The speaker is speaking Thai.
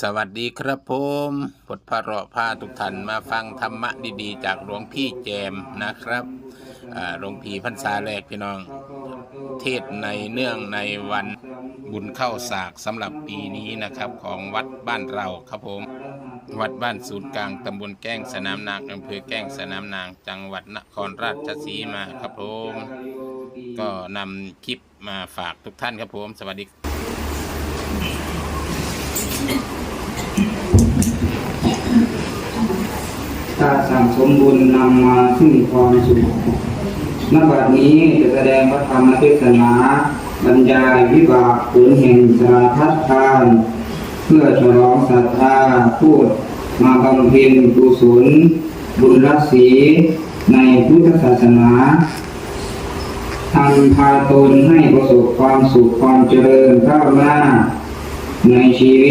สวัสดีครับผมพดพระเราะพาทุกท่านมาฟังธรรมะดีๆ จากหลวงพี่แจมนะครับอ่าหลวงพี่พรรษาแรกพี่น้อง เทศในเนื่องในวันบุญเข้าสากสำหรับปีนี้นะครับของวัดบ้านเราครับผม วัดบ้านศูนย์กลางตำบลแก้งสนามนางอำเภอแก้งสนามนาง จังหวัดนครราชสีมาครับผม ก็นำคลิปมาฝากทุกท่านครับผม สวัสดี ถ้าสั่งสมบุญนำมาซึ่งความสุขณบัดนี้จะแสดงพระธรรมเทศนา บรรยายวิบากผลแห่งสาทัทาน เพื่อฉลองศรัทธาพูดมาบำเพ็ญกุศลบุญรักษีในพุทธศาสนาทำพาตนให้ประสบความสุขความเจริญก้าวหน้าในชีวิต